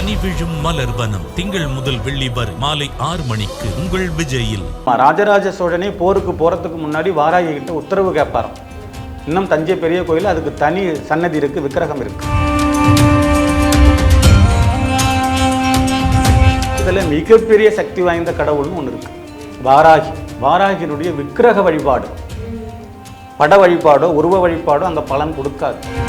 பனி விழும் மலர்வனம் திங்கள் முதல் வெள்ளி வரை மாலை ஆறு மணிக்கு உங்கள் விஜயில். ராஜராஜ சோழனே போருக்கு போறதுக்கு முன்னாடி வாராகி கிட்ட உத்தரவு கேட்பாராம். இன்னும் தஞ்சை பெரிய கோயில் அதுக்கு தனி சன்னதி இருக்கு விக்கிரகம் இருக்கு. இதுல மிகப்பெரிய சக்தி வாய்ந்த கடவுள்னு ஒன்று இருக்கு. வாராகி. வாராகியினுடைய விக்கிரக வழிபாடு. பட வழிபாடோ உருவ வழிபாடோ அந்த பலன் கொடுக்காது.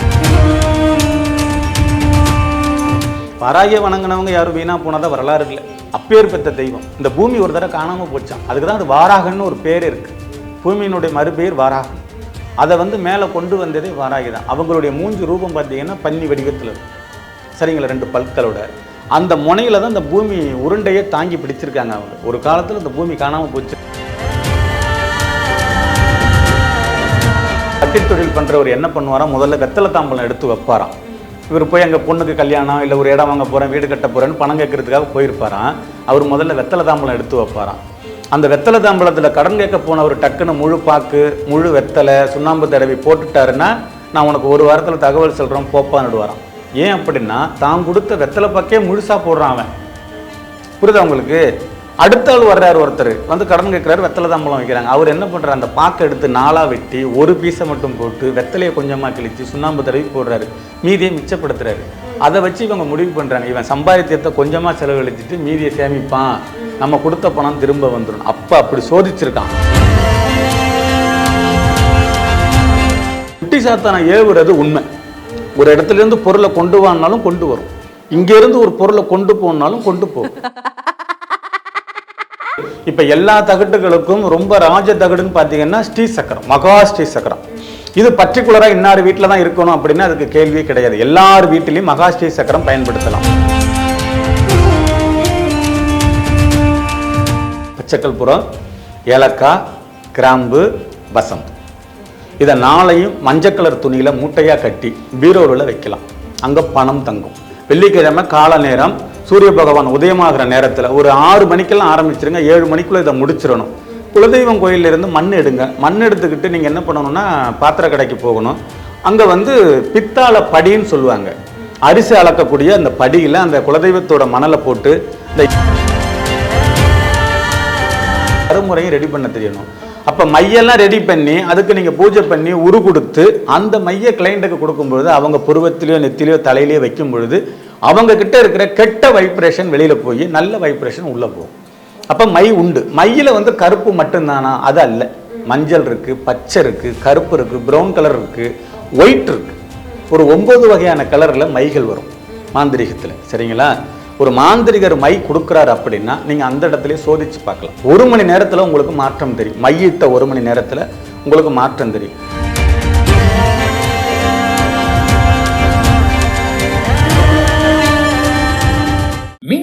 வாராகிய வணங்கினவங்க யாரும் வீணாக போனதாக வரலாறு இல்லை. அப்பேர் பெற்ற தெய்வம். இந்த பூமி ஒரு தடவை காணாமல் போச்சான் அதுக்கு தான் அது வாராகன்னு ஒரு பேர் இருக்குது பூமியினுடைய மறுபெயர் வாராகம். அதை வந்து மேலே கொண்டு வந்ததே வாராகி தான் அவங்களுடைய மூஞ்சி ரூபம் பார்த்தீங்கன்னா பன்னி வடிவத்தில் இருக்கும். சரிங்களா? ரெண்டு பல்களோட அந்த முனையில் தான் இந்த பூமி உருண்டையே தாங்கி பிடிச்சிருக்காங்க அவங்க. ஒரு காலத்தில் இந்த பூமி காணாமல் போச்சு. கட்டில் தொழில் என்ன பண்ணுவாராம் முதல்ல வெத்தலை தாம்பலம் எடுத்து வைப்பாராம். இவர் போய் அங்கே பொண்ணுக்கு கல்யாணம் இல்லை ஒரு இடம் வாங்க போகிறேன் வீடு கட்ட போகிறேன்னு பணம் கேட்கறதுக்காக போயிருப்பாராம். அவர் முதல்ல வெத்தலை தாம்பலம் எடுத்து வைப்பாராம். அந்த வெத்தலை தாம்பலத்தில் கடன் கேட்க போனவர் டக்குன்னு முழு பாக்கு முழு வெத்தலை சுண்ணாம்பு தடவி போட்டுட்டாருன்னா நான் உனக்கு ஒரு வாரத்தில் தகவல் சொல்கிறோம் போப்பான்னுடுவாராம். ஏன் அப்படின்னா தான் கொடுத்த வெத்தலை பாக்கே முழுசாக போடுறான் அவன். புரியுதா உங்களுக்கு? அடுத்த ஆள் வர்றாரு ஒருத்தர். வந்து கடன் கேட்குறாரு வெத்தலை தாம்பலம் வைக்கிறாங்க. அவர் என்ன பண்ணுறாரு அந்த பாக்கை எடுத்து நாளாக வெட்டி ஒரு பீஸை மட்டும் போட்டு வெத்தலையை கொஞ்சமாக கிழிச்சு சுண்ணாம்பு தடவி போடுறாரு. மீதியை மிச்சப்படுத்துறாரு. அதை வச்சு இவங்க முடிவு பண்ணுறாங்க இவன் சம்பாதித்தியத்தை கொஞ்சமாக செலவழிச்சிட்டு மீதியை சேமிப்பான். நம்ம கொடுத்த பணம் திரும்ப வந்துடும் அப்போ அப்படி சோதிச்சிருக்கான். குட்டி சாத்தானை ஏவுறது உண்மை. ஒரு இடத்துல இருந்து பொருளை கொண்டு வானாலும் கொண்டு வரும். இங்க இருந்து ஒரு பொருளை கொண்டு போனாலும் கொண்டு போகும். இப்போ எல்லா தகட்டுகளுக்கும் ரொம்ப ராஜ தகடுன்னு பார்த்தீங்கன்னா ஸ்ரீ சக்கரம் மகா ஸ்ரீ சக்கரம். இது பர்டிகுலராக இன்னார் வீட்டில் தான் இருக்கணும் அப்படின்னு அதுக்கு கேள்வியே கிடையாது. எல்லார் வீட்டிலையும் மகா ஸ்ரீ சக்கரம் பயன்படுத்தலாம். பச்சைக்கல்புரம் ஏலக்காய் கிராம்பு வசம். இதை நாளையும் மஞ்சள் கலர் துணியில் மூட்டையாக கட்டி பீரோவில் வைக்கலாம். அங்கே பணம் தங்கும். வெள்ளிக்கிழமை கால நேரம் சூரிய பகவான் உதயமாகிற நேரத்தில் ஒரு ஆறு மணிக்கெல்லாம் ஆரம்பிச்சிருங்க ஏழு மணிக்குள்ளே இதை முடிச்சிடணும். குலதெய்வம் கோயில்ல இருந்து மண் எடுங்க. மண் எடுத்துக்கிட்டு நீங்கள் என்ன பண்ணணும்னா பாத்திர கடைக்கு போகணும். அங்கே வந்து பித்தாள படின்னு சொல்லுவாங்க. அரிசி அளக்கக்கூடிய அந்த படியில் அந்த குலதெய்வத்தோட மணலை போட்டு இந்த கருமுறையும் ரெடி பண்ண தெரியணும். அப்போ மையெல்லாம் ரெடி பண்ணி அதுக்கு நீங்கள் பூஜை பண்ணி உரு கொடுத்து அந்த மைய கிளைண்ட்டுக்கு கொடுக்கும்பொழுது அவங்க புருவத்திலையோ நெத்திலையோ தலையிலையோ வைக்கும் பொழுது அவங்க கிட்ட இருக்கிற கெட்ட வைப்ரேஷன் வெளியில் போய் நல்ல வைப்ரேஷன் உள்ளே போகும். அப்போ மை உண்டு. மையில் வந்து கருப்பு மட்டும்தானா? அது அல்ல. மஞ்சள் இருக்குது பச்சை இருக்குது கருப்பு இருக்குது ப்ரௌன் கலர் இருக்குது ஒயிட் இருக்குது ஒரு ஒம்பது வகையான கலரில் மைகள் வரும். மாந்திரிகத்தில். சரிங்களா? ஒரு மாந்திரிகர் மை கொடுக்குறாரு அப்படின்னா நீங்கள் அந்த இடத்துல சோதிச்சு பார்க்கலாம். ஒரு மணி நேரத்தில் உங்களுக்கு மாற்றம் தெரியும். மையிட்ட ஒரு மணி நேரத்தில் உங்களுக்கு மாற்றம் தெரியும்.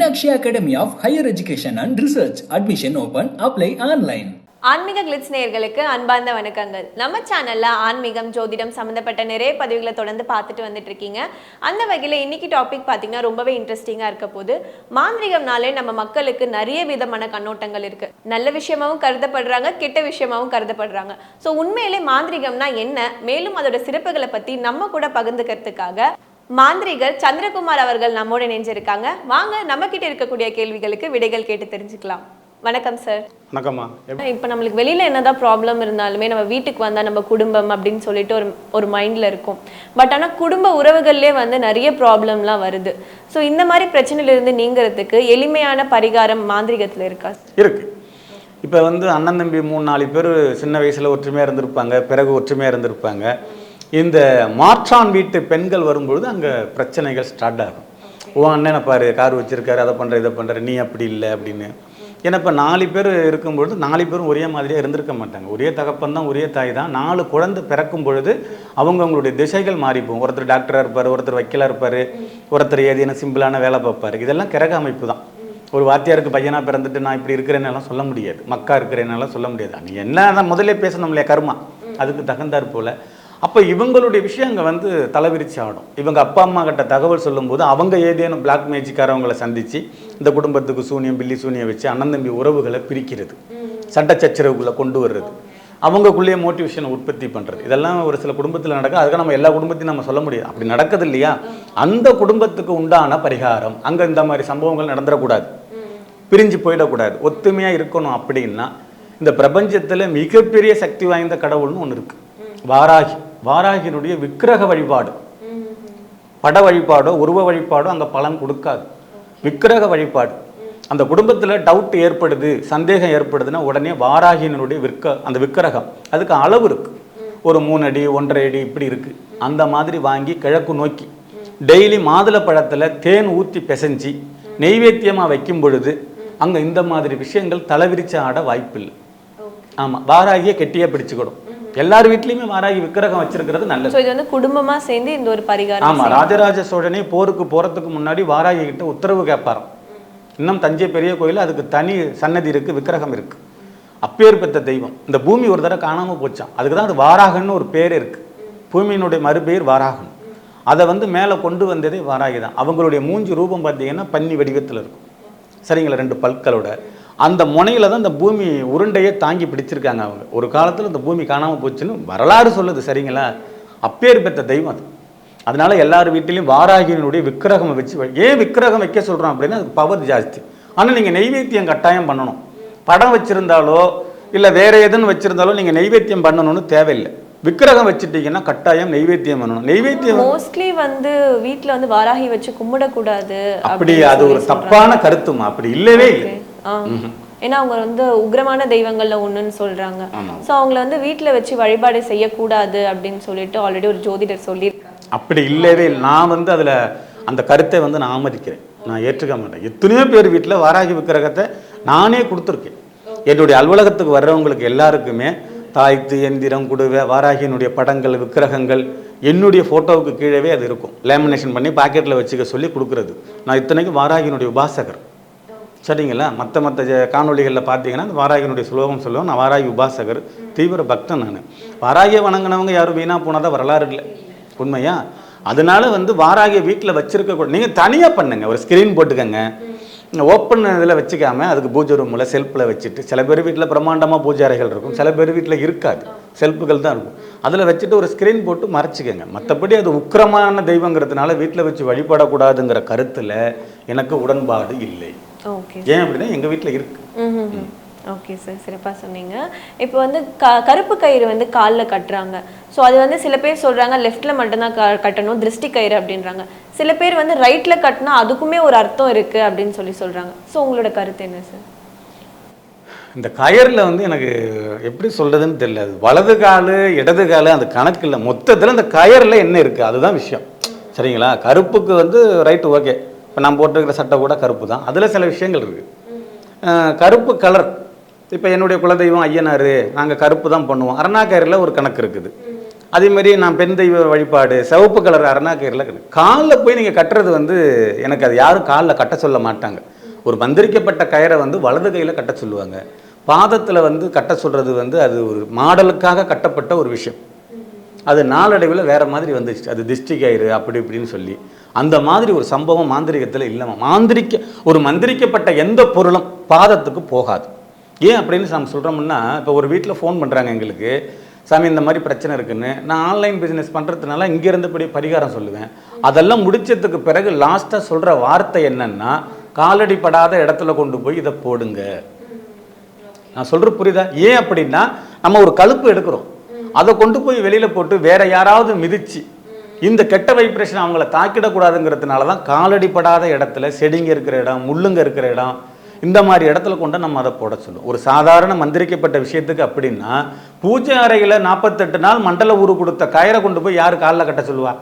Meenakshi academy of higher education and research admission open apply online ஆன்மீக கிளிட்ஸ் நேயர்களுக்கு அன்பார்ந்த வணக்கங்கள். நம்ம சேனல்ல ஆன்மீகம் ஜோதிடம் சம்மந்தப்பட்ட நிறைய பதிவுகளை தொடர்ந்து பார்த்துட்டு வந்துட்டு இருக்கீங்க. அந்த வகையில் இன்னைக்கு டாபிக் பார்த்தீங்கன்னா ரொம்பவே இன்ட்ரெஸ்டிங்காக இருக்க போது மாந்திரிகம்னாலே நம்ம மக்களுக்கு நிறைய விதமான கண்ணோட்டங்கள் இருக்கு. நல்ல விஷயமாவும் கருதப்படுறாங்க கெட்ட விஷயமாவும் கருதப்படுறாங்க. ஸோ உண்மையிலே மாந்திரிகம்னா என்ன? மேலும் அதோட சிறப்புகளை பத்தி நம்ம கூட பகிர்ந்துக்கிறதுக்காக மாந்திரிகர் சந்திரகுமார் அவர்கள் நம்மோட இணைஞ்சிருக்காங்க. வாங்க நம்ம கிட்ட இருக்கக்கூடிய கேள்விகளுக்கு விடைகள் கேட்டு தெரிஞ்சுக்கலாம். வணக்கம் சார் வணக்கம்மா. இப்போ நம்மளுக்கு வெளியில என்னதான் ப்ராப்ளம் இருந்தாலுமே நம்ம வீட்டுக்கு வந்தா நம்ம குடும்பம் அப்படின்னு சொல்லிட்டு ஒரு ஒரு மைண்ட்ல இருக்கும். பட் ஆனா குடும்ப உறவுகள்லேயே வந்து நிறைய ப்ராப்ளம்லாம் வருது. ஸோ இந்த மாதிரி பிரச்சனையில இருந்து நீங்கிறதுக்கு எளிமையான பரிகாரம் மாந்திரிகத்துல இருக்கா? இருக்கு. இப்போ வந்து அண்ணன் தம்பி மூணு நாலு பேர் சின்ன வயசில் ஒற்றுமையாக இருந்திருப்பாங்க. பிறகு ஒற்றுமையாக இருந்திருப்பாங்க. இந்த மாற்றான் வீட்டு பெண்கள் வரும்பொழுது அங்கே பிரச்சனைகள் ஸ்டார்ட் ஆகும். உன் அண்ணனை பாரு கார் வச்சுருக்காரு அதை பண்ணுற இதை பண்ணுற நீ அப்படி இல்லை அப்படின்னு. ஏன்னா இப்போ நாலு பேர் இருக்கும்பொழுது நாலு பேரும் ஒரே மாதிரியாக இருந்திருக்க மாட்டாங்க. ஒரே தகப்பன் தான் ஒரே தாய் தான். நாலு குழந்தை பிறக்கும் பொழுது அவங்கவுங்களுடைய திசைகள் மாறி போகும். ஒருத்தர் டாக்டராக இருப்பார் ஒருத்தர் வக்கீலாக இருப்பார் ஒருத்தர் ஏதேனும் சிம்பிளான வேலை பார்ப்பார். இதெல்லாம் கிரக அமைப்பு தான். ஒரு வாத்தியாருக்கு பையனாக பிறந்துட்டு நான் இப்படி இருக்கிறேன்னெல்லாம் சொல்ல முடியாது. மக்கா இருக்கிறேன்னெல்லாம் சொல்ல முடியாது. நீ என்ன தான் முதல்ல பேசணும் இல்லையா அதுக்கு தகுந்தாற் போல். அப்போ இவங்களுடைய விஷயம் அங்கே வந்து தலைவிரிச்சு ஆடும் இவங்க அப்பா அம்மா கிட்ட தகவல் சொல்லும்போது அவங்க ஏதேனும் பிளாக் மேஜிக்காரவங்களை சந்திச்சு இந்த குடும்பத்துக்கு சூனியம் பில்லி சூனியம் வச்சு அண்ணன் தம்பி உறவுகளை பிரிக்கிறது. சண்டை சச்சரவுக்குள்ளே கொண்டு வர்றது. அவங்கக்குள்ளேயே மோட்டிவேஷனை உற்பத்தி பண்ணுறது இதெல்லாம் ஒரு சில குடும்பத்தில் நடக்கும் அதுக்கு நம்ம எல்லா குடும்பத்தையும் நம்ம சொல்ல முடியாது. அப்படி நடக்குது இல்லையா? அந்த குடும்பத்துக்கு உண்டான பரிகாரம் அங்கே இந்த மாதிரி சம்பவங்கள் நடந்துடக்கூடாது. பிரிஞ்சு போயிடக்கூடாது. ஒத்துமையாக இருக்கணும் அப்படின்னா இந்த பிரபஞ்சத்தில் மிகப்பெரிய சக்தி வாய்ந்த கடவுள்னு ஒன்று இருக்கு. வாராகி. வாராகியினுடைய விக்கிரக வழிபாடு. பட வழிபாடோ உருவ வழிபாடோ அங்கே பலன் கொடுக்காது. விக்கிரக வழிபாடு. அந்த குடும்பத்தில் டவுட் ஏற்படுது சந்தேகம் ஏற்படுதுன்னா உடனே வாராகியினுடைய விற்க அந்த விக்கிரகம். அதுக்கு அளவு இருக்கு. ஒரு மூணு அடி ஒன்றரை அடி இப்படி இருக்கு. அந்த மாதிரி வாங்கி கிழக்கு நோக்கி. டெய்லி மாதுளை பழத்தில் தேன் ஊற்றி பிசைஞ்சு நெய்வேத்தியமாக வைக்கும் பொழுது அங்கே இந்த மாதிரி விஷயங்கள் தலைவிரிச்சு ஆட வாய்ப்பில்லை. ஆமாம் வாராகியை கெட்டியாக பிடிச்சுக்கிடும். எல்லார் வீட்லேயுமே வாராகி விக்கிரகம் வச்சிருக்கிறது நல்லது. இது வந்து குடும்பமா சேர்ந்து இந்த ஒரு பரிகாரம் ஆமா ராஜராஜ சோழனே போருக்கு போறதுக்கு முன்னாடி வாராகி கிட்ட உத்தரவு கேட்பாராம். இன்னும் தஞ்சை பெரிய கோயில் அதுக்கு தனி சன்னதி இருக்கு விக்கிரகம் இருக்கு. அப்பேர் பெற்ற தெய்வம். இந்த பூமி ஒரு தடவை காணாம போச்சாம். அதுக்கு தான் அது வாராகன்னு ஒரு பேர் இருக்கு. பூமியினுடைய மறுபெயர் வாராகன். அதை வந்து மேலே கொண்டு வந்ததே வாராகி தான். அவங்களுடைய மூஞ்சி ரூபம் பார்த்தீங்கன்னா பன்னி வடிவத்தில் இருக்கும். சரிங்களா ரெண்டு பல்களோட அந்த முனையில தான் இந்த பூமி உருண்டையே தாங்கி பிடிச்சிருக்காங்க அவங்க. ஒரு காலத்தில் இந்த பூமி காணாமல் போச்சுன்னு வரலாறு சொல்லுது சரிங்களா? அப்பேர் பெற்ற தெய்வம் அது. அதனால எல்லார் வீட்டிலையும் வாராகியினுடைய விக்கிரகம் வச்சு ஏன் விக்கிரகம் வைக்க சொல்றோம் அப்படின்னா அதுக்கு பவர் ஜாஸ்தி. ஆனால் நீங்கள் நெய்வேத்தியம் கட்டாயம் பண்ணணும். படம் வச்சிருந்தாலோ இல்லை வேற எதுன்னு வச்சிருந்தாலோ நீங்கள் நெய்வேத்தியம் பண்ணணும்னு தேவையில்லை. விக்கிரகம் வச்சுட்டீங்கன்னா கட்டாயம் நெய்வேத்தியம் பண்ணணும். நெய்வேத்தியம் மோஸ்ட்லி வந்து வீட்ல வந்து வாராகி வச்சு கும்பிடக்கூடாது அப்படி அது ஒரு. தப்பான கருத்துமா அப்படி இல்லவே இல்லை. ஏன்னா அவங்க வந்து உக்ரமான தெய்வங்கள்ல ஒண்ணுன்னு சொல்றாங்க. சோ அவங்கள வந்து வீட்ல வச்சு வழிபாடு செய்யக்கூடாது அப்படின்னு சொல்லிட்டு ஆல்ரெடி ஒரு ஜோதிடர் சொல்லியிருக்காங்க அப்படி இல்லவே இல்லை. நான் வந்து அதில் அந்த கருத்தை வந்து நான் ஆமதிக்கிறேன். நான் ஏற்றுக்க மாட்டேன். எத்தனையோ பேர் வீட்டில் வாராகி விக்கிரகத்தை நானே கொடுத்துருக்கேன். என்னுடைய அலுவலகத்துக்கு வர்றவங்களுக்கு எல்லாருக்குமே தாய்த்து எந்திரம் குடுவை வாராகியினுடைய படங்கள் விக்கிரகங்கள் என்னுடைய ஃபோட்டோவுக்கு கீழவே அது இருக்கும். லேமினேஷன் பண்ணி பாக்கெட்டில் வச்சுக்க சொல்லி கொடுக்குறது. நான் இத்தனைக்கும் வாராகியினுடைய உபாசகர். சரிங்களா? மற்ற மற்ற காணொளிகளில் பார்த்தீங்கன்னா அந்த வாராகினுடைய சுலோகம் சொல்லுவோம். நான் வாராகி உபாசகர் தீவிர பக்தன் நான். வாராகியை வணங்கினவங்க யாரும் வீணாக போனதா வரலாறு இல்லை. உண்மையா? அதனால வந்து வாராகிய வீட்டில் வச்சிருக்க கூட நீங்கள் தனியாக பண்ணுங்க. ஒரு ஸ்க்ரீன் போட்டுக்கங்க. ஓப்பன் இதில் வச்சுக்காம அதுக்கு பூஜை ரூமில் செல்ஃபில் வச்சுட்டு சில பேர் வீட்டில் பிரம்மாண்டமாக பூஜை அறைகள் இருக்கும். சில பேர் வீட்டில் இருக்காது. செல்ஃபுகள் தான் இருக்கும். அதில் வச்சுட்டு ஒரு ஸ்க்ரீன் போட்டு மறைச்சிக்கங்க. மற்றபடி அது உக்கிரமான தெய்வங்கிறதுனால வீட்டில் வச்சு வழிபடக்கூடாதுங்கிற கருத்தில் எனக்கு உடன்பாடு இல்லை. ஏன் அப்படின்னா எங்கள் வீட்டில் இருக்கு. ஓகே சார் சிறப்பா சொன்னீங்க. இப்போ வந்து க கருப்பு கயிறு வந்து காலில் கட்டுறாங்க. ஸோ அது வந்து சில பேர் சொல்றாங்க லெஃப்ட்ல மட்டும்தான் க கட்டணும் திருஷ்டி கயிறு அப்படின்றாங்க. சில பேர் வந்து ரைட்ல கட்டினா அதுக்குமே ஒரு அர்த்தம் இருக்கு அப்படின்னு சொல்லி சொல்றாங்க. ஸோ உங்களோட கருத்து என்ன சார் இந்த கயரில் வந்து எனக்கு எப்படி சொல்றதுன்னு தெரியல. வலது காலு இடது காலு அந்த கணக்கு இல்லை. மொத்தத்தில் இந்த கயரில் என்ன இருக்குது அதுதான் விஷயம். சரிங்களா? கருப்புக்கு வந்து ரைட்டு ஓகே இப்போ நான் போட்டிருக்கிற சட்டை கூட கருப்பு தான் அதில் சில விஷயங்கள் இருக்குது கருப்பு கலர் இப்போ என்னுடைய குலதெய்வம் ஐயனார் நாங்கள் கருப்பு தான் பண்ணுவோம். அரணாக்கயிறில் ஒரு கணக்கு இருக்குது. அதே நான் பெண் தெய்வ வழிபாடு சிவப்பு கலர் அரணாக்கயிறில் கணக்கு. காலில் போய் நீங்கள் கட்டுறது வந்து எனக்கு அது யாரும் காலில் கட்ட சொல்ல மாட்டாங்க. ஒரு மந்திரிக்கப்பட்ட கயிறை வந்து வலது கையில் கட்ட சொல்லுவாங்க. பாதத்தில் வந்து கட்ட சொல்கிறது வந்து அது ஒரு மாடலுக்காக கட்டப்பட்ட ஒரு விஷயம். அது நாளடைவில் வேறு மாதிரி வந்துச்சு அது திஷ்டி கயிறு அப்படி இப்படின்னு சொல்லி. அந்த மாதிரி ஒரு சம்பவம் மாந்திரிகத்தில் இல்லை மாந்திரிக்க ஒரு மந்திரிக்கப்பட்ட எந்த பொருளும் பாதத்துக்கு போகாது. ஏன் அப்படின்னு நம்ம சொல்கிறோம்னா இப்போ ஒரு வீட்டில் ஃபோன் பண்ணுறாங்க எங்களுக்கு. சாமி இந்த மாதிரி பிரச்சனை இருக்குன்னு. நான் ஆன்லைன் பிஸ்னஸ் பண்ணுறதுனால இங்கே இருந்தபடி பரிகாரம் சொல்லுவேன். அதெல்லாம் முடிச்சதுக்கு பிறகு லாஸ்ட்டாக சொல்கிற வார்த்தை என்னன்னா காலடிப்படாத இடத்துல கொண்டு போய் இதை போடுங்க. நான் சொல்கிற புரியுதா? ஏன் அப்படின்னா நம்ம ஒரு கழுப்பு எடுக்கிறோம். அதை கொண்டு போய் வெளியில் போட்டு வேற யாராவது மிதிச்சு இந்த கெட்ட வைப்ரேஷன் அவங்கள தாக்கிடக்கூடாதுங்கிறதுனால தான் காலடி படாத இடத்துல செடிங்க இருக்கிற இடம் முள்ளுங்க இருக்கிற இடம் இந்த மாதிரி இடத்துல கொண்டு நம்ம அதை போட சொல்லுவோம். ஒரு சாதாரண மந்திரிக்கப்பட்ட விஷயத்துக்கு அப்படின்னா பூஜை அறையில் நாற்பத்தெட்டு நாள் மண்டல ஊரு கொடுத்த கயிறை கொண்டு போய் யார் காலில் கட்ட சொல்லுவா?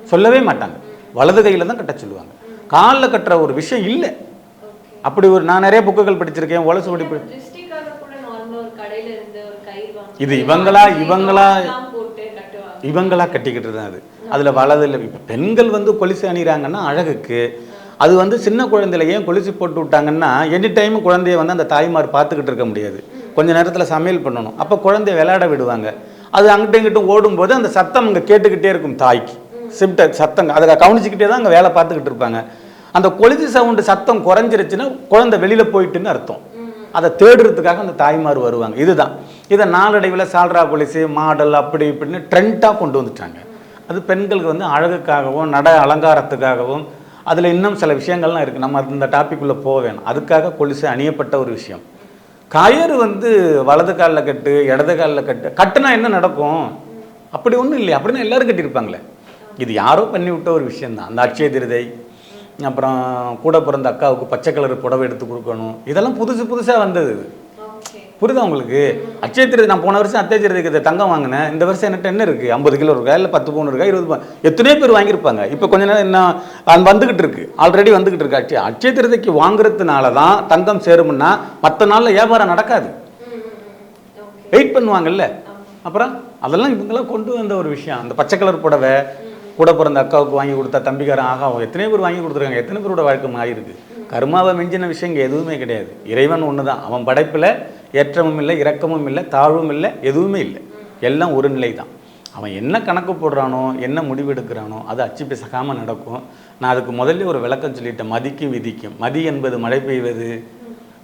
சொல்லவே மாட்டாங்க. வலது கையில் தான் கட்ட சொல்லுவாங்க. காலில் கட்டுற ஒரு விஷயம் இல்லை. அப்படி ஒரு நான் நிறைய புக்குகள் படிச்சிருக்கேன் உலசு படிப்பு இது இவங்களா இவங்களா இவங்களா கட்டிக்கிட்டு தான் அது. அதில் வலதில் பெண்கள் வந்து கொலுசு அணிகிறாங்கன்னா அழகுக்கு. அது வந்து சின்ன குழந்தையில ஏன் கொலுசு போட்டு விட்டாங்கன்னா எனி டைம் குழந்தைய வந்து அந்த தாய்மார் பார்த்துக்கிட்டு இருக்க முடியாது. கொஞ்ச நேரத்தில் சமையல் பண்ணணும். அப்போ குழந்தைய விளையாட விடுவாங்க. அது அங்கிட்டும் இங்கிட்டும் ஓடும்போது அந்த சத்தம் அங்கே கேட்டுக்கிட்டே இருக்கும் தாய்க்கு. சிப்ட சத்தம் அதை கவனிச்சுக்கிட்டே தான் அங்கே வேலை பார்த்துக்கிட்டு இருப்பாங்க. அந்த கொலுசு சவுண்டு சத்தம் குறைஞ்சிருச்சுன்னா குழந்தை வெளியில் போயிட்டுன்னு அர்த்தம். அதை தேடுறதுக்காக அந்த தாய்மார் வருவாங்க. இதுதான். இதை நாளடைவில் சால்ரா கொலிசு மாடல் அப்படி இப்படின்னு ட்ரெண்டாக கொண்டு வந்துட்டாங்க. அது பெண்களுக்கு வந்து அழகுக்காகவும் நட அலங்காரத்துக்காகவும் அதில் இன்னும் சில விஷயங்கள்லாம் இருக்குது நம்ம அந்த டாப்பிக்குள்ளே போக வேணும். அதுக்காக கொலுசு அணியப்பட்ட ஒரு விஷயம். கயிறு வந்து வலது காலில் கட்டு இடது காலில் கட்டு கட்டுனா என்ன நடக்கும்? அப்படி ஒன்றும் இல்லை அப்படின்னா எல்லாரும் கட்டியிருப்பாங்களே. இது யாரோ பண்ணி விட்ட ஒரு விஷயம்தான். அந்த அட்சய திருதை அப்புறம் கூட பிறந்த அக்காவுக்கு பச்சை கலர் புடவை எடுத்து கொடுக்கணும். இதெல்லாம் புதுசு புதுசாக வந்தது. புரியுதா உங்களுக்கு? அச்சய திருதி நான் போன வருஷம் அத்தே திருதிக்கு தங்கம் வாங்கினேன். இந்த வருஷம் என்கிட்ட என்ன இருக்குது ஐம்பது கிலோ இருக்கா? இல்லை பத்து பவுன் இருக்கா? இருபது பவுன். எத்தனையோ பேர் வாங்கியிருப்பாங்க. இப்போ கொஞ்ச நேரம் என்ன அது வந்துக்கிட்டு இருக்கு. ஆல்ரெடி வந்துகிட்டு இருக்கு. அச்சய அச்சய திருதிக்கு வாங்குறதுனால தான் தங்கம் சேரும்னா மற்ற நாளில் வியாபாரம் நடக்காது. வெயிட் பண்ணுவாங்கல்ல. அப்புறம் அதெல்லாம் இவங்கெல்லாம் கொண்டு வந்த ஒரு விஷயம். அந்த பச்சை கலர் புடவை கூட பிறந்த அக்காவுக்கு வாங்கி கொடுத்தா தம்பிக்காரன் ஆகா எத்தனை பேர் வாங்கி கொடுத்துருக்காங்க. எத்தனை பேரோட வாழ்க்கை மாறி இருக்கு கர்மாவை மிஞ்சின விஷயம் இங்கே எதுவுமே கிடையாது. இறைவன் ஒன்று தான் அவன் படைப்பில் ஏற்றமும் இல்லை இறக்கமும் இல்லை தாழ்வும் இல்லை எதுவுமே இல்லை எல்லாம் ஒரு நிலை தான் அவன் என்ன கணக்கு போடுறானோ என்ன முடிவு எடுக்கிறானோ அது அச்சு பிசகாமல் நடக்கும். நான் அதுக்கு முதல்ல ஒரு விளக்கம் சொல்லிட்டேன். மதிக்கும் விதிக்கும். மதி என்பது மழை பெய்வது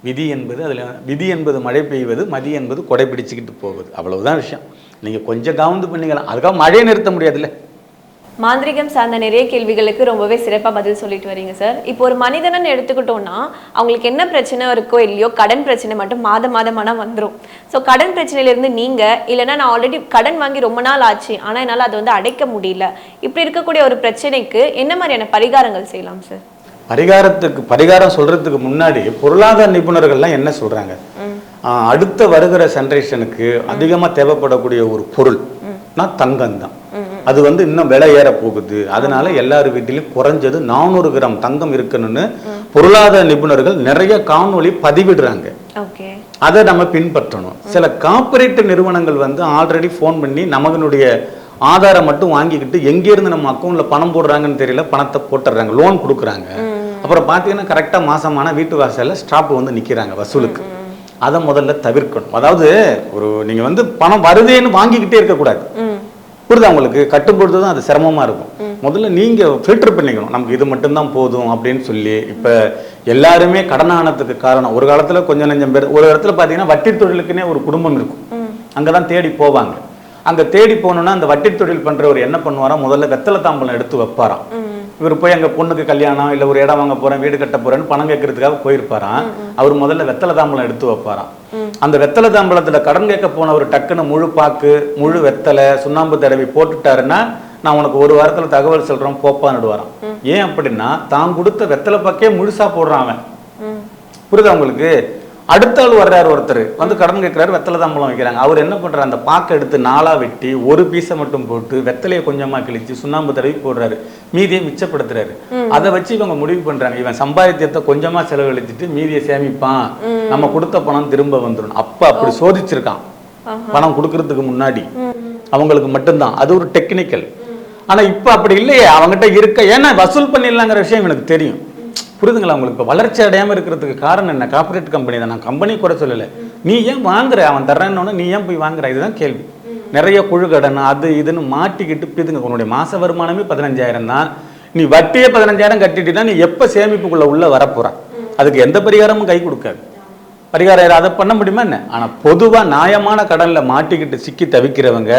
விதி என்பது அதில் விதி என்பது மழை பெய்வது மதி என்பது கொடை பிடிச்சிக்கிட்டு போகுது. அவ்வளவுதான் விஷயம். நீங்கள் கொஞ்சம் கவுந்து பண்ணிக்கலாம். அதுக்காக மழையை நிறுத்த முடியாதுல்ல. மாந்திரிகம் சார்ந்த நிறைய கேள்விகளுக்கு ரொம்பவே சிறப்பா பதில் சொல்லிட்டு வரீங்க சார் இப்போ ஒரு மனிதனன்னு எடுத்துக்கிட்டோம்னா அவங்களுக்கு என்ன பிரச்சனை இருக்கோ இல்லையோ கடன் பிரச்சனை மட்டும் மாதம் மாதமானா வந்துரும். ஸோ கடன் பிரச்சனையில இருந்து நீங்க இல்லைன்னா நான் ஆல்ரெடி கடன் வாங்கி ரொம்ப நாள் ஆச்சு ஆனா என்னால அதை வந்து அடைக்க முடியல. இப்படி இருக்கக்கூடிய ஒரு பிரச்சனைக்கு என்ன மாதிரியான பரிகாரங்கள் செய்யலாம் சார் பரிகாரத்துக்கு பரிகாரம் சொல்றதுக்கு முன்னாடி பொருளாதார நிபுணர்கள்லாம் என்ன சொல்றாங்க? அடுத்த வருகிற ஜென்ரேஷனுக்கு அதிகமாக தேவைப்படக்கூடிய ஒரு பொருள் தங்கம் தான் அது வந்து இன்னும் விலை ஏற போகுது. அதனால எல்லார் வீட்டிலும் குறைஞ்சது நானூறு கிராம் தங்கம் இருக்கணும்னு பொருளாதார நிபுணர்கள் நிறைய காணொளி பதிவிடுறாங்க. அதை நம்ம பின்பற்றணும். சில கார்ப்பரேட் நிறுவனங்கள் வந்து ஆல்ரெடி ஃபோன் பண்ணி நமகனுடைய ஆதாரம் மட்டும் வாங்கிக்கிட்டு எங்கேருந்து நம்ம அக்கௌண்ட்ல பணம் போடுறாங்கன்னு தெரியல பணத்தை போட்டுடுறாங்க லோன் கொடுக்குறாங்க. அப்புறம் பார்த்தீங்கன்னா கரெக்டாக மாசமான வீட்டு வாசல்ல ஸ்டாப் வந்து நிற்கிறாங்க வசூலுக்கு. அதை முதல்ல தவிர்க்கணும். அதாவது ஒரு நீங்க வந்து பணம் வருதேன்னு வாங்கிக்கிட்டே இருக்கக்கூடாது. புரியுதா உங்களுக்கு? கட்டும்பொழுது தான் அது சிரமமா இருக்கும். முதல்ல நீங்க ஃபில்டர் பண்ணிக்கணும். நமக்கு இது மட்டும்தான் போதும் அப்படின்னு சொல்லி. இப்ப எல்லாருமே கடனானதுக்கு காரணம். ஒரு காலத்துல கொஞ்சம் நெஞ்சம் பேர் ஒரு இடத்துல பாத்தீங்கன்னா வட்டி தொழிலுக்குன்னே ஒரு குடும்பம் இருக்கும். அங்கதான் தேடி போவாங்க. அங்க தேடி போகணும்னா அந்த வட்டி தொழில் பண்றவர் என்ன பண்ணுவாராம் முதல்ல வெத்தலை தாம்பலம் எடுத்து வைப்பாராம். இவர் போய் அங்க பொண்ணுக்கு கல்யாணம் இல்ல ஒரு இடம் வாங்க போறேன் வீடு கட்ட போறேன்னு பணம் கேட்கறதுக்காக போயிருப்பாராம். அவர் முதல்ல வெத்தலை தாம்பலம் எடுத்து வைப்பாராம். அந்த வெத்தலை தாம்பலத்துல கடன் கேட்க போனவர் டக்குன்னு முழு பாக்கு முழு வெத்தலை சுண்ணாம்பு தடவி போட்டுட்டாருன்னா நான் உனக்கு ஒரு வாரத்துல தகவல் சொல்றேன் போப்பான்னுடுவாராம். ஏன் அப்படின்னா தான் கொடுத்த வெத்தலை பாக்கே முழுசா போடுறான் அவன். புரியுதா உங்களுக்கு? அடுத்த ஆள் வர்றாரு ஒருத்தர். வந்து கடன் கேட்கிறாரு வெத்தலை தாம்பலம் வைக்கிறாங்க. அவர் என்ன பண்றாரு? அந்த பாக்கை எடுத்து நாளா வெட்டி ஒரு பீஸை மட்டும் போட்டு வெத்தலையை கொஞ்சமா கிழிச்சு சுண்ணாம்பு தடவி போடுறாரு. மீதியை மிச்சப்படுத்துறாரு. அதை வச்சு இவங்க முடிவு பண்றாங்க. இவன் சம்பாதித்தியத்தை கொஞ்சமா செலவழிச்சிட்டு மீதியை சேமிப்பான். நம்ம கொடுத்த பணம் திரும்ப வந்துடும் அப்ப அப்படி சோதிச்சிருக்கான். பணம் கொடுக்கறதுக்கு முன்னாடி. அவங்களுக்கு மட்டும்தான். அது ஒரு டெக்னிக்கல் ஆனா இப்ப அப்படி இல்லையே. அவங்ககிட்ட இருக்க. ஏன்னா வசூல் பண்ணிடலாங்கிற விஷயம் எனக்கு தெரியும். புரிதுங்களா உங்களுக்கு? இப்போ வளர்ச்சி அடையாமல் இருக்கிறதுக்கு காரணம் என்ன? கார்ப்பரேட் கம்பெனி தான்? நான் கம்பெனி குறை சொல்லலை. நீ ஏன் வாங்குற? அவன் தர்றேன்னு நீ ஏன் போய் வாங்குற? இதுதான் கேள்வி. நிறைய குழு கடன் அது இதுன்னு மாட்டிக்கிட்டு பிதுங்க. உன்னுடைய மாச வருமானமே பதினஞ்சாயிரம் தான். நீ வட்டியே பதினஞ்சாயிரம் கட்டிட்டீன்னா நீ எப்போ சேமிப்புக்குள்ளே உள்ளே வரப்போகிற அதுக்கு எந்த பரிகாரமும் கை கொடுக்காது. பரிகாரம் அதை பண்ண முடியுமா என்ன? ஆனால் பொதுவாக நியாயமான கடனில் மாட்டிக்கிட்டு சிக்கி தவிக்கிறவங்க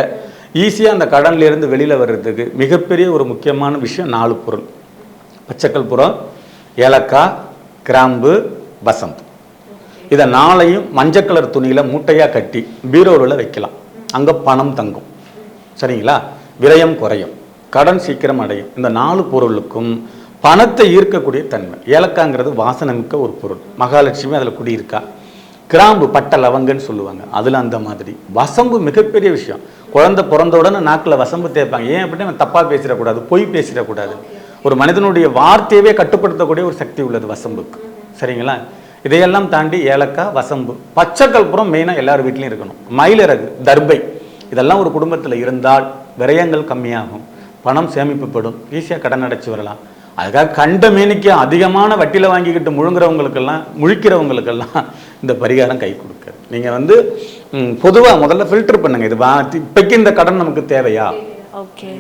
ஈஸியாக அந்த கடன்லேருந்து வெளியில் வர்றதுக்கு மிகப்பெரிய ஒரு முக்கியமான விஷயம் நாலு பொருள். பச்சைக்கல் புறம் ஏலக்காய் கிராம்பு வசந்த் இதை நாளையும் மஞ்சள் கலர் துணியில் மூட்டையாக கட்டி பீரோவில் வைக்கலாம். அங்கே பணம் தங்கும். சரிங்களா? விரயம் குறையும். கடன் சீக்கிரம் அடையும். இந்த நாலு பொருளுக்கும் பணத்தை ஈர்க்கக்கூடிய தன்மை. ஏலக்காங்கிறது வாசனமிக்க ஒரு பொருள். மகாலட்சுமி அதில் குடியிருக்கா? கிராம்பு பட்டை லவங்கன்னு சொல்லுவாங்க. அதில் அந்த மாதிரி. வசம்பு மிகப்பெரிய விஷயம். குழந்தை பிறந்த உடனே நாக்கில் வசம்பு தேய்ப்பாங்க. ஏன் அப்படின்னா தப்பாக பேசிடக்கூடாது பொய் பேசிடக்கூடாது. ஒரு மனிதனுடைய வார்த்தையவே கட்டுப்படுத்தக்கூடிய ஒரு சக்தி உள்ளது வசம்புக்கு. சரிங்களா? இதையெல்லாம் தாண்டி ஏலக்காய் வசம்பு பச்சை கற்பூரம் மெயினாக எல்லார் வீட்லையும் இருக்கணும். மயிலிறகு தர்பை இதெல்லாம் ஒரு குடும்பத்தில் இருந்தால் விரயங்கள் கம்மியாகும். பணம் சேமிப்புப்படும் ஈஸியாக கடன் அடைச்சி வரலாம். அதுக்காக கண்ட மீனுக்கு அதிகமான வட்டியில் வாங்கிக்கிட்டு முழுங்குறவங்களுக்கெல்லாம் முழிக்கிறவங்களுக்கெல்லாம் இந்த பரிகாரம் கை கொடுக்காது நீங்கள் வந்து பொதுவாக முதல்ல ஃபில்டர் பண்ணுங்கள் இது வா இப்போக்கி இந்த கடன் நமக்கு தேவையா? ஓகே.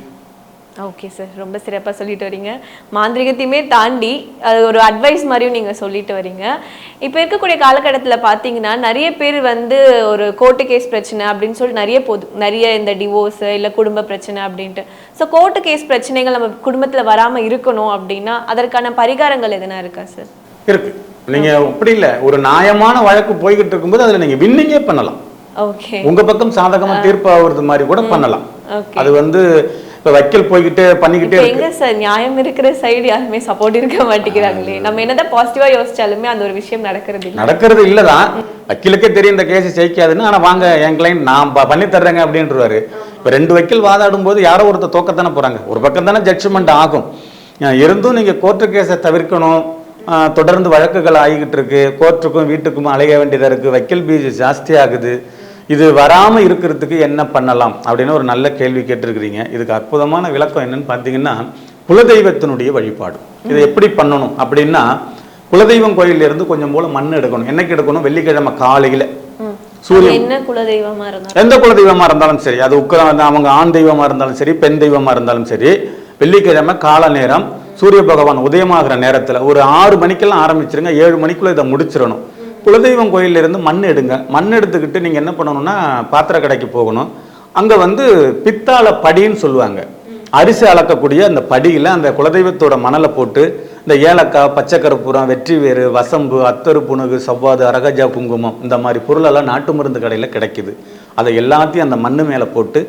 ஓகே சார் ரொம்ப சிறப்பாக சொல்லிட்டு வரீங்க. மாந்திரிகத்தையுமே தாண்டி அது ஒரு அட்வைஸ் மாதிரியும் நீங்கள் சொல்லிட்டு வரீங்க. இப்போ இருக்கக்கூடிய காலகட்டத்தில் பார்த்தீங்கன்னா நிறைய பேர் வந்து ஒரு கோர்ட்டு கேஸ் பிரச்சனை அப்படின்னு சொல்லி நிறைய போகுது நிறைய இந்த டிவோர்ஸ் இல்லை குடும்ப பிரச்சனை அப்படின்ட்டு. ஸோ கோர்ட்டு கேஸ் பிரச்சனைகள் நம்ம குடும்பத்தில் வராமல் இருக்கணும் அப்படின்னா அதற்கான பரிகாரங்கள் எதுனா இருக்கா சார் இருக்கு. நீங்க அப்படி இல்ல. ஒரு நியாயமான வழக்கு போய்கிட்டு இருக்கும்போது அதுல நீங்க வின்னிங்கே பண்ணலாம். ஓகே உங்க பக்கம் சாதகமா தீர்ப்பு ஆகுறது மாதிரி கூட பண்ணலாம். அது வந்து இப்ப வக்கீல் போய்கிட்டு பண்ணிக்கிட்டே எங்க சார்? நியாயம் இருக்கிற சைடு யாருமே சப்போர்ட் இருக்க மாட்டேங்கிறாங்களே. நம்ம என்னதான் பாசிட்டிவா யோசிச்சாலுமே அந்த ஒரு விஷயம் நடக்கிறது இல்லை. நடக்கிறது இல்லதான். வக்கீலுக்கே தெரியும் இந்த கேஸ் ஜெயிக்காதுன்னு. ஆனா வாங்க என் கிளைண்ட் நான் பண்ணி தர்றேங்க அப்படின்றவாரு. இப்ப ரெண்டு வக்கீல் வாதாடும் போது யாரோ ஒருத்தர் தோக்கத்தானே போறாங்க. ஒரு பக்கம் தானே ஜட்ஜ்மெண்ட் ஆகும். இருந்தும் நீங்க கோர்ட்டு கேஸை தவிர்க்கணும். தொடர்ந்து வழக்குகள் ஆகிக்கிட்டு இருக்கு. கோர்ட்டுக்கும் வீட்டுக்கும் அலைய வேண்டியதா இருக்கு. வக்கீல் பீஸ் ஜாஸ்தி ஆகுது. இது வராம இருக்கிறதுக்கு என்ன பண்ணலாம் அப்படின்னு ஒரு நல்ல கேள்வி கேட்டிருக்கிறீங்க. இதுக்கு அற்புதமான விளக்கம் என்னன்னு பார்த்தீங்கன்னா குலதெய்வத்தினுடைய வழிபாடு. இதை எப்படி பண்ணணும் அப்படின்னா குலதெய்வம் கோயில்ல இருந்து கொஞ்சம் போல மண் எடுக்கணும். என்னைக்கு எடுக்கணும்? வெள்ளிக்கிழமை காலையில. அது என்ன குலதெய்வமா இருந்தாலும். எந்த குல தெய்வமா இருந்தாலும் சரி. அது உக்கர அவங்க ஆண் தெய்வமா இருந்தாலும் சரி பெண் தெய்வமா இருந்தாலும் சரி வெள்ளிக்கிழமை கால நேரம் சூரிய பகவான் உதயமாகிற நேரத்துல ஒரு ஆறு மணிக்கெல்லாம் ஆரம்பிச்சிருங்க. ஏழு மணிக்குள்ள இதை முடிச்சிடணும். குலதெய்வம் கோயிலிருந்து இருந்து மண் எடுங்க. மண் எடுத்துக்கிட்டு நீங்கள் என்ன பண்ணணும்னா பாத்திர கடைக்கு போகணும். அங்கே வந்து பித்தாள படின்னு சொல்லுவாங்க. அரிசி அளக்கக்கூடிய அந்த படியில் அந்த குலதெய்வத்தோட மணலை போட்டு இந்த ஏலக்காய் பச்சை கற்பூரம் வெற்றி வேறு வசம்பு அத்தரு புனுகு சவ்வாது அரகஜா குங்குமம் இந்த மாதிரி பொருளெல்லாம் நாட்டு மருந்து கடையில் கிடைக்குது. அதை எல்லாத்தையும் அந்த மண்ணு மேலே போட்டு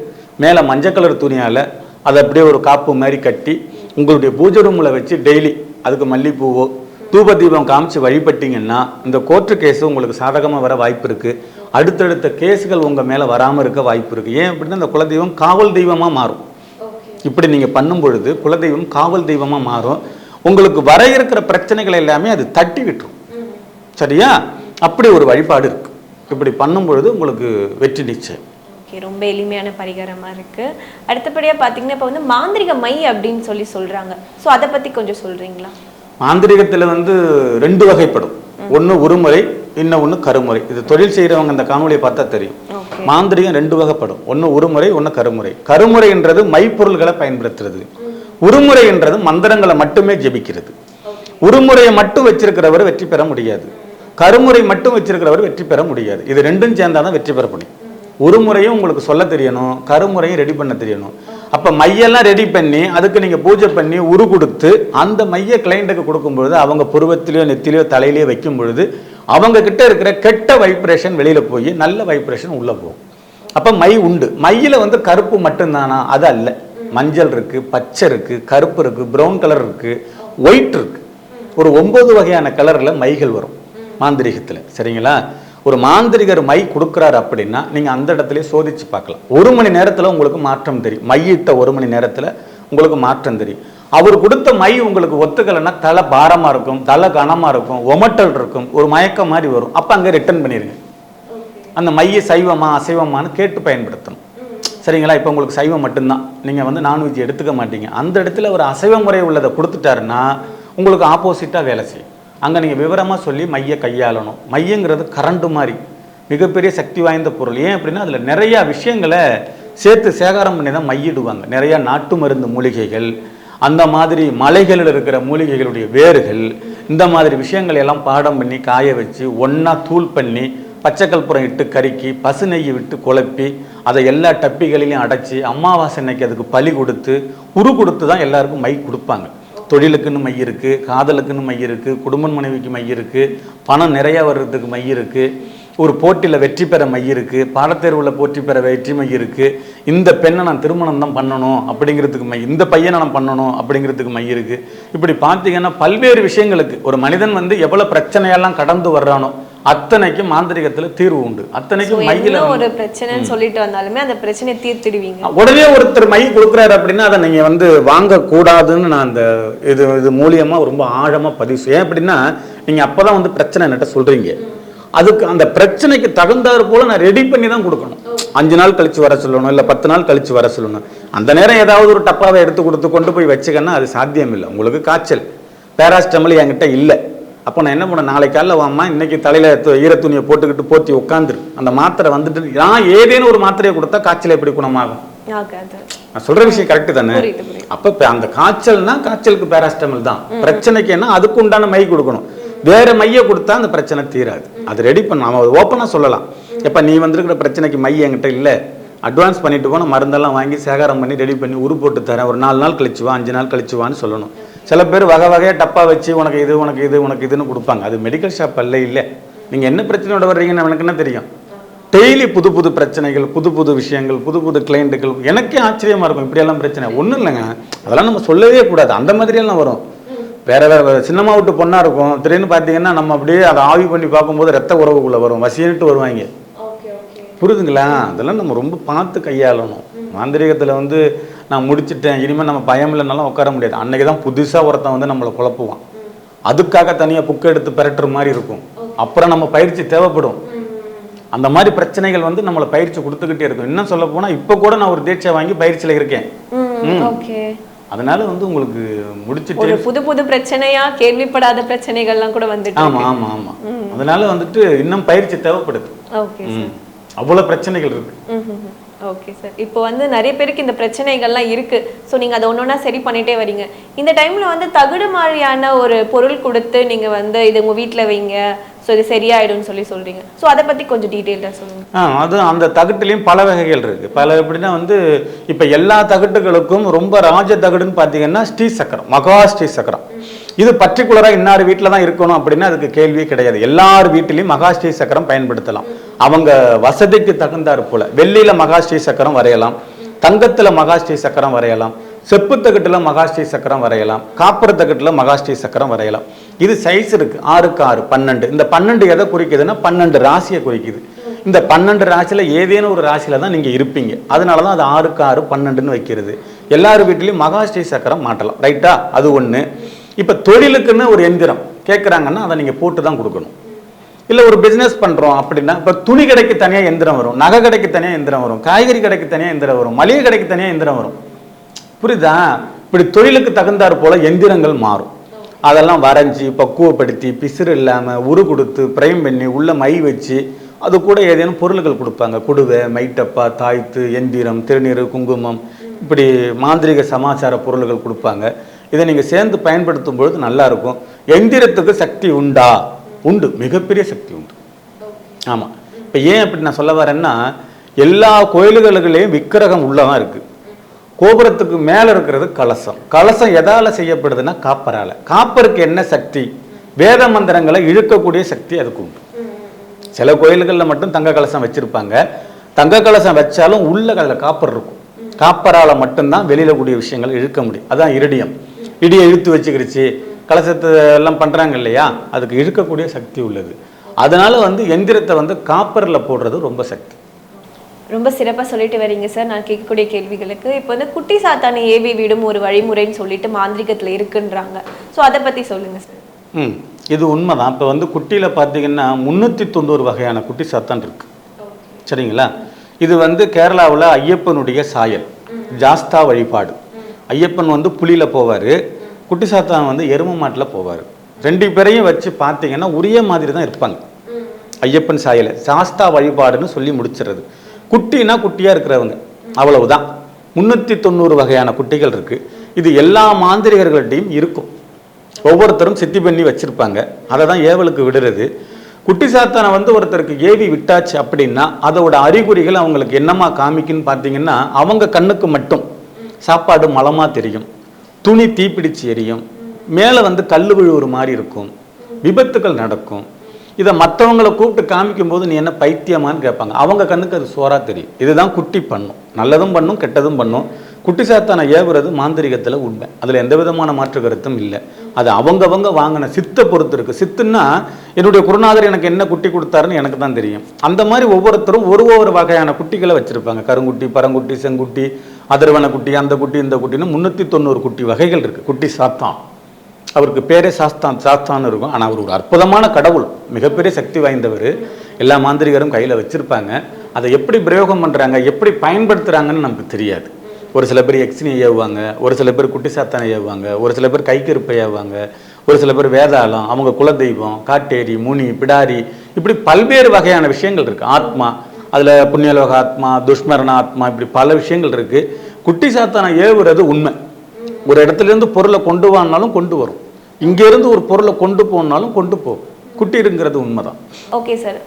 மேலே மஞ்சள் கலர் துணியால் அதை அப்படியே ஒரு காப்பு மாதிரி கட்டி உங்களுடைய பூஜை ரூமில் வச்சு டெய்லி அதுக்கு மல்லிகைப்பூவோ தூப தீபம் காமிச்சு வழிபட்டீங்கன்னா இந்த கோர்ட்டு கேஸ் உங்களுக்கு சாதகமாக வர வாய்ப்பு இருக்கு. அடுத்தடுத்த கேஸுகள் உங்க மேலே வராமல் இருக்க வாய்ப்பு இருக்கு. ஏன் அப்படின்னா இந்த குலதெய்வம் காவல் தெய்வமாக மாறும். இப்படி நீங்க பண்ணும் பொழுது குலதெய்வம் காவல் தெய்வமா மாறும். உங்களுக்கு வர இருக்கிற பிரச்சனைகள் எல்லாமே அது தட்டி விட்டுரும். சரியா? அப்படி ஒரு வழிபாடு இருக்கு. இப்படி பண்ணும் பொழுது உங்களுக்கு வெற்றி நிச்சயம். ஓகே ரொம்ப எளிமையான பரிகாரமா இருக்கு. அடுத்தபடியா பாத்தீங்கன்னா இப்போ வந்து மாந்திரிக மை அப்படின்னு சொல்லி சொல்றாங்க. ஸோ அதை பத்தி கொஞ்சம் சொல்றீங்களா? மாந்திரிகத்துல வந்து ரெண்டு வகைப்படும். ஒண்ணு உருமுறை இன்னும் ஒண்ணு கருமுறை. இது தொழில் செய்யறவங்க இந்த காணொலியை பார்த்தா தெரியும். மாந்திரிகம் ரெண்டு வகைப்படும். ஒண்ணு உருமுறை ஒண்ணு கருமுறை. கருமுறைன்றது மைப்பொருள்களை பயன்படுத்துறது. உருமுறைன்றது மந்திரங்களை மட்டுமே ஜெபிக்கிறது. உருமுறையை மட்டும் வச்சிருக்கிறவர் வெற்றி பெற முடியாது. கருமுறை மட்டும் வச்சிருக்கிறவர் வெற்றி பெற முடியாது. இது ரெண்டும் சேர்ந்தாதான் வெற்றி பெற முடியும். உருமுறையும் உங்களுக்கு சொல்ல தெரியணும் கருமுறையும் ரெடி பண்ண தெரியணும். அப்ப மையெல்லாம் ரெடி பண்ணி அதுக்கு நீங்க பூஜை பண்ணி உரு கொடுத்து அந்த மைய கிளைண்ட்டுக்கு கொடுக்கும்பொழுது அவங்க புருவத்திலேயோ நெத்திலையோ தலையிலேயோ வைக்கும் பொழுது அவங்க கிட்ட இருக்கிற கெட்ட வைப்ரேஷன் வெளியில போய் நல்ல வைப்ரேஷன் உள்ள போகும். அப்ப மை உண்டு. மையில வந்து கருப்பு மட்டும்தானா? அது அல்ல. மஞ்சள் இருக்கு பச்சை இருக்கு கருப்பு இருக்கு ப்ரௌன் கலர் இருக்கு ஒயிட் இருக்கு. ஒரு ஒன்பது வகையான கலர்ல மைகள் வரும். மாந்திரிகத்துல. சரிங்களா? ஒரு மாந்திரிகர் மை கொடுக்குறாரு அப்படின்னா நீங்கள் அந்த இடத்துலயே சோதிச்சு பார்க்கலாம். ஒரு மணி நேரத்தில் உங்களுக்கு மாற்றம் தெரியும். மையிட்ட ஒரு மணி நேரத்தில் உங்களுக்கு மாற்றம் தெரியும். அவர் கொடுத்த மை உங்களுக்கு ஒத்துக்கலைன்னா தலை பாரமாக இருக்கும் தலை கனமாக இருக்கும் ஒமட்டல் இருக்கும் ஒரு மயக்கம் மாதிரி வரும். அப்போ அங்கே ரிட்டர்ன் பண்ணிருங்க. அந்த மையை சைவமா அசைவமானு கேட்டு பயன்படுத்தணும். சரிங்களா? இப்போ உங்களுக்கு சைவம் மட்டும்தான். நீங்கள் வந்து நான்வெஜ் எடுத்துக்க மாட்டீங்க. அந்த இடத்துல ஒரு அசைவ முறை உள்ளதை கொடுத்துட்டாருன்னா உங்களுக்கு ஆப்போசிட்டாக வேலை செய்யும். அங்கே நீங்கள் விவரமாக சொல்லி மைய கையாளணும். மையங்கிறது கரண்டு மாதிரி. மிகப்பெரிய சக்தி வாய்ந்த பொருள். ஏன் அப்படின்னா அதில் நிறையா விஷயங்களை சேர்த்து சேகாரம் பண்ணி தான் மையிடுவாங்க. நிறையா நாட்டு மருந்து மூலிகைகள் அந்த மாதிரி மலைகளில் இருக்கிற மூலிகைகளுடைய வேர்கள் இந்த மாதிரி விஷயங்களை எல்லாம் பாடம் பண்ணி காய வச்சு ஒன்றா தூள் பண்ணி பச்சைக்கல்புரம் இட்டு கருக்கி பசு நெய்யை விட்டு குழப்பி அதை எல்லா டப்பிகளிலையும் அடைச்சி அமாவாசை அன்னைக்கு அதுக்கு பலி கொடுத்து உரு கொடுத்து தான் எல்லாருக்கும் மை கொடுப்பாங்க. தொழிலுக்குன்னு மையம் இருக்குது காதலுக்குன்னு மையம் இருக்குது குடும்ப மனைவிக்கு மையம் இருக்குது பணம் நிறையா வர்றதுக்கு மையம் இருக்குது ஒரு போட்டியில் வெற்றி பெற மையம் இருக்குது பாடத்தேர்வில் போட்டி பெற வெற்றி மையம் இருக்குது இந்த பெண்ணை நான் திருமணம் தான் பண்ணணும் அப்படிங்கிறதுக்கு மை இந்த பையனை நான் பண்ணணும் அப்படிங்கிறதுக்கு மையம் இருக்குது இப்படி பார்த்தீங்கன்னா பல்வேறு விஷயங்களுக்கு ஒரு மனிதன் வந்து எவ்வளோ பிரச்சனையெல்லாம் கடந்து வர்றானோ அத்தனைக்கும் மாந்திரிகத்துல தீர்வு உண்டு. அத்தனைக்கும் மையில ஒரு பிரச்சனைன்னு சொல்லிட்டு வந்தாலுமே அந்த பிரச்சனையை தீர்த்திடுவீங்க. உடனே ஒருத்தர் மை கொடுக்குறாரு அப்படின்னா அதை நீங்க வந்து வாங்க கூடாதுன்னு நான் அந்த இது இது மூலியமா ரொம்ப ஆழமா பதிவு ஏன் அப்படின்னா நீங்க அப்பதான் வந்து பிரச்சனை என்கிட்ட சொல்றீங்க. அதுக்கு அந்த பிரச்சனைக்கு தகுந்தாறு போல நான் ரெடி பண்ணி தான் கொடுக்கணும். அஞ்சு நாள் கழிச்சு வர சொல்லணும் இல்ல பத்து நாள் கழிச்சு வர சொல்லணும். அந்த நேரம் ஏதாவது ஒரு டப்பாவை எடுத்து கொடுத்து கொண்டு போய் வச்சுக்கன்னா அது சாத்தியம் இல்லை உங்களுக்கு காய்ச்சல். பேராஸ்டமல் என்கிட்ட இல்லை. அப்போ நான் என்ன பண்ணேன் நாளைக்கு காலைல வாம்மா இன்னைக்கு தலையில து- ஈரத்துணியை போட்டுக்கிட்டு போத்தி உட்காந்துரு அந்த மாத்திரை வந்துட்டு நான் ஏதேனும் ஒரு மாத்திரையை கொடுத்தா காய்ச்சல் எப்படி குணமாகும்? நான் சொல்ற விஷயம் கரெக்ட் தானே. அப்ப அந்த காய்ச்சல்னா காய்ச்சலுக்கு பேராஸ்டமல் தான். பிரச்சனைக்கு என்ன? அதுக்கு உண்டான மை கொடுக்கணும். வேற மைய கொடுத்தா அந்த பிரச்சனை தீராது. அது ரெடி பண்ண அவன் ஓப்பனா சொல்லலாம். எப்ப நீ வந்திருக்கிற பிரச்சனைக்கு மை என்கிட்ட இல்ல அட்வான்ஸ் பண்ணிட்டு போன மருந்தெல்லாம் வாங்கி சேகாரம் பண்ணி ரெடி பண்ணி உரு போட்டு தரேன். ஒரு நாலு நாள் கழிச்சு வா அஞ்சு நாள் கழிச்சு வான்னு சொல்லணும். சில பேர் வகை வகையா டப்பா வச்சு உனக்கு இது உனக்கு இது உனக்கு இதுன்னு கொடுப்பாங்க. அது மெடிக்கல் ஷாப் அல்ல இல்ல. நீங்க என்ன பிரச்சனையோட வர்றீங்கன்னு எனக்கு என்ன தெரியும்? டெய்லி புது புது பிரச்சனைகள் புது புது விஷயங்கள் புது புது கிளைண்ட்டுகள் எனக்கே ஆச்சரியமா இருக்கும் இப்படியெல்லாம் பிரச்சனை. ஒன்றும் இல்லைங்க. அதெல்லாம் நம்ம சொல்லவே கூடாது. அந்த மாதிரியெல்லாம் வரும். வேற வேற சின்னமா விட்டு பொண்ணா இருக்கும். திடீர்னு பார்த்தீங்கன்னா நம்ம அப்படியே அதை ஆவி பண்ணி பார்க்கும்போது ரத்த உறவுக்குள்ள வரும். வசியன்ட்டு வருவாங்க. புரியுதுங்களா அதெல்லாம் நம்ம ரொம்ப பார்த்து கையாளணும். மாந்திரீகத்தில் வந்து நான் முடிச்சிட்டேன் இனிமேல் நம்ம பயம் இல்லைனாலும் உட்கார முடியாது. அன்னைக்கு தான் புதுசாக ஒருத்தன் வந்து நம்மளை குழப்புவான். அதுக்காக தனியாக புக் எடுத்து பெரட்டுற மாதிரி இருக்கும். அப்புறம் நம்ம பயிற்சி தேவைப்படும். அந்த மாதிரி பிரச்சனைகள் வந்து நம்மளை பயிற்சி கொடுத்துக்கிட்டே இருக்கும். இன்னும் சொல்ல போனால் இப்போ கூட நான் ஒரு தீட்சை வாங்கி பயிற்சியில் இருக்கேன். அதனால வந்து உங்களுக்கு முடிச்சிட்டு ஒரு புது புது பிரச்சனையா கேள்விப்படாத பிரச்சனைகள்லாம் கூட வந்துட்டு ஆமா ஆமா ஆமா. அதனால வந்துட்டு இன்னும் பயிற்சி தேவைப்படுது. அவ்வளவு பிரச்சனைகள் இருக்கு. ஓகே சார் இப்போ வந்து நிறைய பேருக்கு இந்த பிரச்சனைகள்லாம் இருக்கு. ஸோ நீங்க அதை ஒன்றா சரி பண்ணிட்டே வரீங்க. இந்த டைம்ல வந்து தகுடு மாதிரியான ஒரு பொருள் கொடுத்து நீங்க வந்து இது உங்க வீட்டில் வைங்க. ஸோ இது சரியாயிடும்னு சொல்லி சொல்றீங்க. ஸோ அதை பத்தி கொஞ்சம் டீட்டெயில்டாக சொல்லுங்க. ஆ அது அந்த தகட்டுலேயும் பல வகைகள் இருக்கு. பல எப்படின்னா வந்து இப்போ எல்லா தகட்டுகளுக்கும் ரொம்ப ராஜ தகடுன்னு பார்த்தீங்கன்னா ஸ்ரீ சக்கரம் மகா ஸ்ரீ சக்கரம். இது பர்டிகுலராக இன்னார் வீட்டில் தான் இருக்கணும் அப்படின்னா அதுக்கு கேள்வியே கிடையாது. எல்லார் வீட்டிலையும் மகா ஸ்ரீ சக்கரம் பயன்படுத்தலாம். அவங்க வசதிக்கு தகுந்தாற் போல. வெள்ளியில் மகாஸ்ரீ சக்கரம் வரையலாம். தங்கத்தில் மகாஸ்ரீ சக்கரம் வரையலாம். செப்பு தகட்டில் மகா சக்கரம் வரையலாம். காப்பர் தகட்டில் மகாஸ்ரீ சக்கரம் வரையலாம். இது சைஸ் இருக்குது ஆறுக்கு ஆறு பன்னெண்டு. இந்த பன்னெண்டு எதை குறிக்குதுன்னா பன்னெண்டு ராசியை குறிக்குது. இந்த பன்னெண்டு ராசியில் ஏதேனும் ஒரு ராசியில தான் நீங்கள் இருப்பீங்க. அதனால தான் அது ஆறுக்கு ஆறு பன்னெண்டுன்னு வைக்கிறது. எல்லார் வீட்லேயும் மகாஸ்ரீ சக்கரம் மாட்டலாம் ரைட்டா அது ஒன்று இப்போ தொழிலுக்குன்னு ஒரு எந்திரம். கேட்குறாங்கன்னா அதை நீங்கள் போட்டு தான் கொடுக்கணும். இல்லை ஒரு பிஸ்னஸ் பண்ணுறோம் அப்படின்னா இப்போ துணி கடைக்கு தனியாக எந்திரம் வரும் நகை கடைக்கு தனியாக எந்திரம் வரும் காய்கறி கடைக்கு தனியாக எந்திரம் வரும் மளிகை கடைக்கு தனியாக எந்திரம் வரும். புரியுதா? இப்படி தொழிலுக்கு தகுந்தாற் போல் எந்திரங்கள் மாறும். அதெல்லாம் வரைஞ்சி பக்குவப்படுத்தி பிசிறு இல்லாமல் உரு கொடுத்து பிரைம் பண்ணி உள்ள மை வச்சு அது கூட ஏதேனும் பொருள்கள் கொடுப்பாங்க. குடுவை மைட்டப்பா தாய்த்து எந்திரம் திருநீர் குங்குமம் இப்படி மாந்திரிக சமாச்சார பொருள்கள் கொடுப்பாங்க. இதை நீங்கள் சேர்ந்து பயன்படுத்தும் பொழுது நல்லாயிருக்கும் எந்திரத்துக்கு சக்தி உண்டா? உண்டு மிகப்பெரிய சக்தி உண்டு. ஆமாம் இப்போ ஏன் அப்படி நான் சொல்ல வரேன்னா எல்லா கோயில்களுக்குள்ளேயும் விக்கிரகம் உள்ளதான் இருக்கு. கோபுரத்துக்கு மேலே இருக்கிறது கலசம். கலசம் எதால செய்யப்படுதுன்னா காப்பரால. காப்பருக்கு என்ன சக்தி? வேத மந்திரங்களை இழுக்கக்கூடிய சக்தி அதுக்கு உண்டு. சில கோயில்களில் மட்டும் தங்க கலசம் வச்சிருப்பாங்க. தங்க கலசம் வச்சாலும் உள்ள அதில் காப்பர் இருக்கும். காப்பரால மட்டும்தான் வெளியில கூடிய விஷயங்களை இழுக்க முடியும். அதான் இரிடியம். இடியை இழுத்து வச்சுக்கிடுச்சு கலசத்தை எல்லாம் பண்றாங்க இல்லையா? அதுக்கு இழுக்கக்கூடிய சக்தி உள்ளது. அதனால வந்து எந்திரத்தை வந்து காப்பர்ல போடுறது ரொம்ப சக்தி. ரொம்ப சிறப்பா சொல்லிட்டு வரீங்க சார். நான் கேட்கக்கூடிய கேள்விகளுக்கு இப்போ வந்து குட்டி சாத்தானை ஏவி விடும் ஒரு வழிமுறைன்னு சொல்லிட்டு மாந்திரிகத்துல இருக்குன்றாங்க. ஸோ அதை பத்தி சொல்லுங்க சார். ம் இது உண்மைதான். இப்போ வந்து குட்டியில் பார்த்தீங்கன்னா முந்நூற்றி தொண்ணூறு வகையான குட்டி சாத்தான் இருக்கு. சரிங்களா? இது வந்து கேரளாவில் ஐயப்பனுடைய சாயல் ஜாஸ்தா வழிபாடு. ஐயப்பன் வந்து புலியில் போவார். குட்டி சாத்தான் வந்து எரும மாட்டில் போவார். ரெண்டு பேரையும் வச்சு பார்த்தீங்கன்னா உரிய மாதிரி தான் இருப்பாங்க. ஐயப்பன் சாயல் சாஸ்தா வழிபாடுன்னு சொல்லி முடிச்சிடுறது குட்டினா குட்டியாக இருக்கிறவங்க. அவ்வளவுதான். முந்நூற்றி தொண்ணூறு வகையான குட்டிகள் இருக்கு. இது எல்லா மாந்திரிகர்கள்ட்டையும் இருக்கும். ஒவ்வொருத்தரும் சித்தி பண்ணி வச்சிருப்பாங்க. அதை தான் ஏவலுக்கு விடுறது. குட்டி சாத்தானை வந்து ஒருத்தருக்கு ஏவி விட்டாச்சு அப்படின்னா அதோட அறிகுறிகள் அவங்களுக்கு என்னமா காமிக்குன்னு பார்த்தீங்கன்னா அவங்க கண்ணுக்கு மட்டும். சாப்பாடு மலமா தெரியும். துணி தீப்பிடிச்சு எரியும். மேலே வந்து கல் விழுவுற மாதிரி இருக்கும். விபத்துகள் நடக்கும். இதை மற்றவங்களை கூப்பிட்டு காமிக்கும் போது நீ என்ன பைத்தியமான்னு கேட்பாங்க. அவங்க கண்ணுக்கு அது சோறாக தெரியும். இதுதான் குட்டி பண்ணும். நல்லதும் பண்ணும் கெட்டதும் பண்ணும். குட்டி சாத்தானை ஏவுறது மாந்திரிகத்தில் உண்மை. அதில் எந்த விதமான மாற்று கருத்தும் இல்லை. அது அவங்கவங்க வாங்கின சித்தை பொறுத்து இருக்கு. சித்துன்னா என்னுடைய குருநாதர் எனக்கு என்ன குட்டி கொடுத்தாருன்னு எனக்கு தான் தெரியும். அந்த மாதிரி ஒவ்வொருத்தரும் ஒரு ஒவ்வொரு வகையான குட்டிகளை வச்சுருப்பாங்க. கருங்குட்டி பரங்குட்டி செங்குட்டி அதர்வன குட்டி அந்த குட்டி இந்த குட்டின்னு முந்நூற்றி தொண்ணூறு குட்டி வகைகள் இருக்குது குட்டி சாத்தான். அவருக்கு பேரே சாஸ்தான் சாஸ்தான்னு இருக்கும். ஆனால் அவர் ஒரு அற்புதமான கடவுள். மிகப்பெரிய சக்தி வாய்ந்தவர். எல்லா மாந்திரிகரும் கையில் வச்சுருப்பாங்க. அதை எப்படி பிரயோகம் பண்ணுறாங்க எப்படி பயன்படுத்துகிறாங்கன்னு நமக்கு தெரியாது. ஒரு சில பேர் எக்ஸினி ஏவுவாங்க ஒரு சில பேர் குட்டி சாத்தானை ஏவுவாங்க ஒரு சில பேர் கைக்கருப்பை ஏவுவாங்க ஒரு சில பேர் வேதாளம் அவங்க குலதெய்வம் காட்டேரி முனி பிடாரி இப்படி பல்வேறு வகையான விஷயங்கள் இருக்குது ஆத்மா அதில் புண்ணியலோக ஆத்மா துஷ்மரண ஆத்மா இப்படி பல விஷயங்கள் இருக்குது குட்டி சாத்தானை ஏவுறது உண்மை. ஒரு இடத்துல இருந்து பொருளை கொண்டு வானாலும் கொண்டு வரும். இங்கேருந்து ஒரு பொருளை கொண்டு போனாலும் கொண்டு போகும். குட்டிருங்கிறது உண்மைதான். ஓகே சார்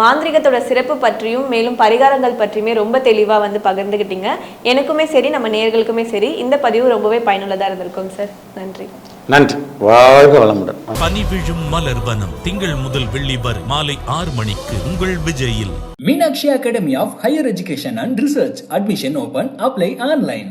மாந்திரிகத்தோட சிறப்பு பற்றியும் மேலும் பரிகாரங்கள் பற்றியுமே ரொம்ப தெளிவாக வந்து பகிர்ந்துக்கிட்டீங்க எனக்குமே சரி நம்ம நேர்களுக்குமே சரி இந்த பதிவு ரொம்பவே பயனுள்ளதாக இருந்திருக்கும் சார் நன்றி. நன்றி வாழ்க வளமுடன் பனி விழும் மலர்வனம் திங்கள் முதல் வெள்ளி வரை மாலை ஆறு மணிக்கு உங்கள் விஜயில் Meenakshi Academy of Higher Education and Research. Admission open. Apply online.